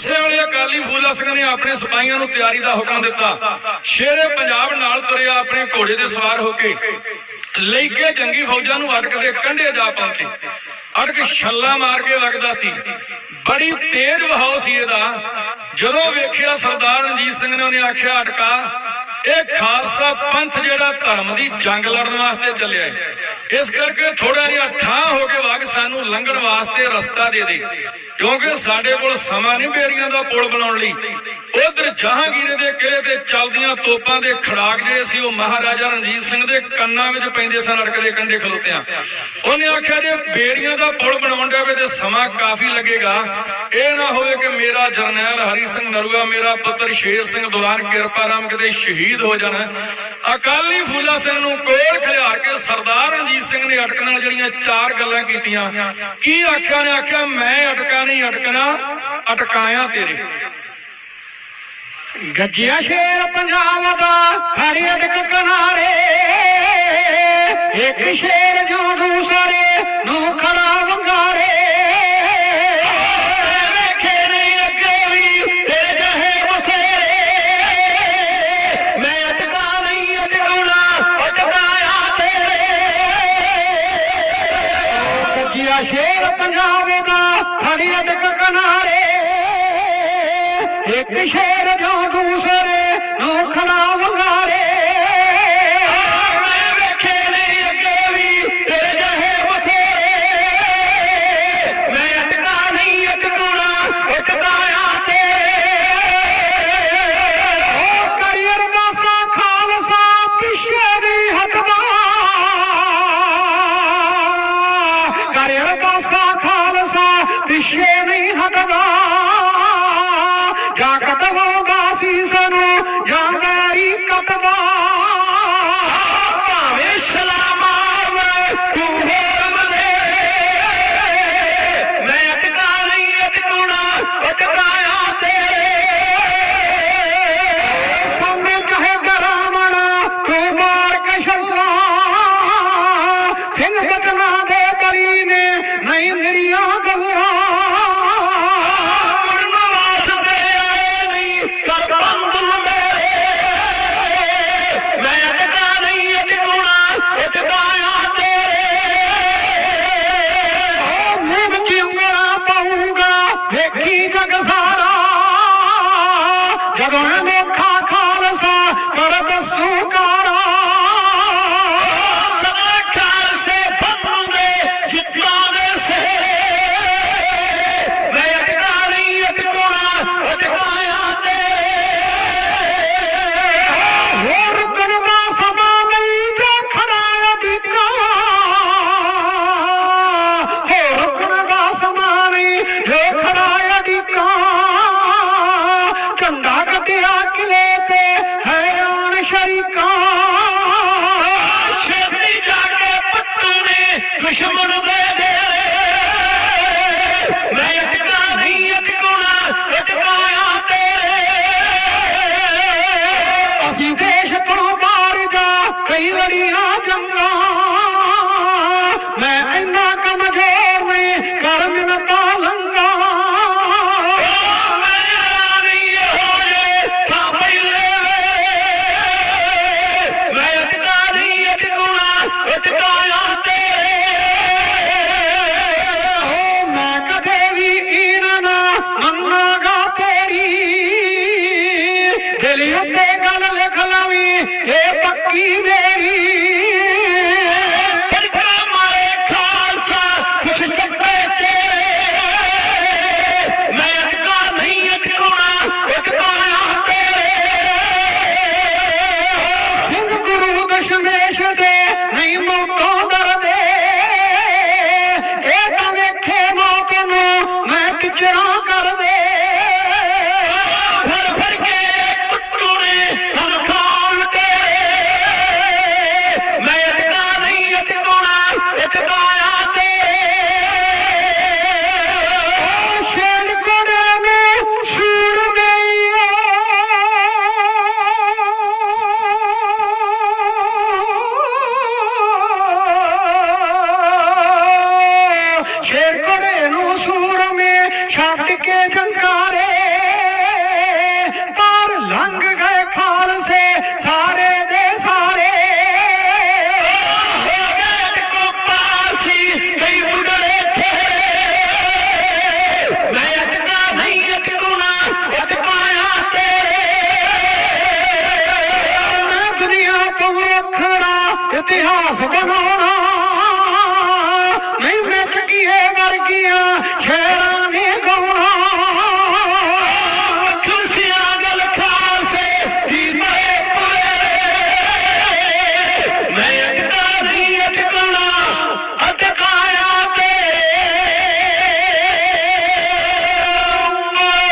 ਉਸੇ ਵੇਲੇ ਅਕਾਲੀ ਫੂਲਾ ਸਿੰਘ ਨੇ ਆਪਣੇ ਸਿਪਾਹੀਆਂ ਨੂੰ ਤਿਆਰੀ ਦਾ ਹੁਕਮ ਦਿੱਤਾ। ਸ਼ੇਰੇ ਪੰਜਾਬ ਨਾਲ ਤੁਰਿਆ ਆਪਣੇ ਘੋੜੇ ਦੇ ਸਵਾਰ ਹੋ ਕੇ, ਲੈ ਕੇ ਜੰਗੀ ਫੌਜਾਂ ਨੂੰ ਅਟਕ ਦੇ ਕੰਢੇ ਜਾ ਪਹੁੰਚੇ। ਅਟਕ ਛੱਲਾ ਮਾਰ ਕੇ ਵਗਦਾ ਸੀ। ਬੜੀ ਤੇਜ਼ ਵਹਾਅ ਸੀ ਇਹਦਾ। ਜਦੋਂ ਵੇਖਿਆ ਸਰਦਾਰ ਰਣਜੀਤ ਸਿੰਘ ਨੇ ਉਹਨੇ ਆਖਿਆ ਅਟਕਾ ਇਹ ਖਾਲਸਾ ਪੰਥ ਜਿਹੜਾ ਧਰਮ ਦੀ ਜੰਗ ਲੜਨ ਵਾਸਤੇ ਚੱਲਿਆ ਹੈ ਇਸ ਕਰਕੇ ਥੋੜਾ ਜਿਹਾ ਠਾਂ ਹੋ ਕੇ ਵਗ ਸਾਨੂੰ ਲੰਘਣ ਵਾਸਤੇ ਰਸਤਾ ਦੇ ਦੇ। ਕਿਉਂਕਿ ਸਾਡੇ ਕੋਲ ਸਮਾਂ ਨਹੀਂ ਬੇਰੀਆਂ ਦਾ ਪੁਲ ਬਣਾਉਣ ਲਈ। ਉਧਰ ਜਹਾਂਗੀਰ ਦੇ ਕਿਲੇ ਤੇ ਚਲਦੀਆਂ ਤੋਪਾਂ ਦੇ ਖੜਾਕ ਜਿਹੜੇ ਸੀ, ਉਹ ਮਹਾਰਾਜਾ ਰਣਜੀਤ ਸਿੰਘ ਦੇ ਕੰਨਾਂ ਵਿੱਚ ਪੈਂਦੇ ਸਨ ਅੜਕ ਦੇ ਕੰਡੇ ਖਲੋਤਿਆਂ। ਉਹਨੇ ਆਖਿਆ ਜੇ ਬੇਰੀਆਂ ਦਾ ਪੁਲ ਬਣਾਉਣ ਦੇਵੇ ਤੇ ਸਮਾਂ ਕਾਫੀ ਲੱਗੇਗਾ। ਇਹ ਨਾ ਹੋਵੇ ਕਿ ਮੇਰਾ ਜਰਨੈਲ ਹਰੀ ਸਿੰਘ ਨਰੂਆ, ਮੇਰਾ ਪੁੱਤਰ ਸ਼ੇਰ ਸਿੰਘ ਦੁਲਾਨ ਕਿਰਪਾ ਰਾਮ ਕਿਤੇ ਸ਼ਹੀਦ ਹੋ ਜਾਣ। ਅਕਾਲੀ ਫੂਲਾ ਸਿੰਘ ਨੂੰ ਕੋਲ ਖਿਲਾਰ ਕੇ ਸਰਦਾਰ ਰਣਜੀਤ ਸਿੰਘ ਨੇ ਅਟਕਣਾ, ਜਿਹੜੀਆਂ ਚਾਰ ਗੱਲਾਂ ਕੀਤੀਆਂ। ਕੀ ਆਖਿਆ ਨੇ? ਆਖਿਆ, ਮੈਂ ਅਟਕਾ ਨਹੀਂ, ਅਟਕਣਾ, ਅਟਕਾਇਆ ਤੇਰੇ। ਗੱਜਿਆ ਸ਼ੇਰ ਪੰਜਾਬ ਦਾ ਖੜੀ ਅੜਕ ਕਿਨਾਰੇ। ਇੱਕ ਸ਼ੇਰ ਤੇਰੇ ਸ਼ੇਰ ਪੰਜਾਬ ਦਾ ਖੜੀ ਅੜਕ ਕਿਨਾਰੇ। ਇੱਕ ਸ਼ੇਰ ਜੋ ਦੂਸਰੇ ਨੂੰ ਖੜਾ ਵੰਗਾਰੇ ਪਿਛੇ ਨਹੀਂ ਕਈ ਜੰਗਾਂ। ਮੈਂ ਇੰਨਾ ਕਮਜ਼ੋਰ ਨਹੀਂ ਕਰ ਮਿੰਤਾ ਲੰਗਾ ਤੇਰੇ ਹੋ ਮੈਂ ਕਦੇ ਵੀ ਇਹਨਾਂ ਨਾ ਮੰਨਾਗਾ ਤੇਰੀ। ਦਿਲ ਉੱਤੇ ਗੱਲ ਲਿਖ ਲਵੀਂ, ਇਹ ਪੱਕੀ ਮੇਰੀ ਦਸ਼ਮੇਸ਼ ਦੇ ਨਹੀਂ ਮੌਤੋਂ ਡਰਦੇ। ਇਹ ਤਾਂ ਵੇਖੇ ਮੌਤ ਨੂੰ ਮੈਂ ਕਿਚੜਾ ਇਤਿਹਾਸ ਬਣਾਉਣਾ ਨਹੀਂ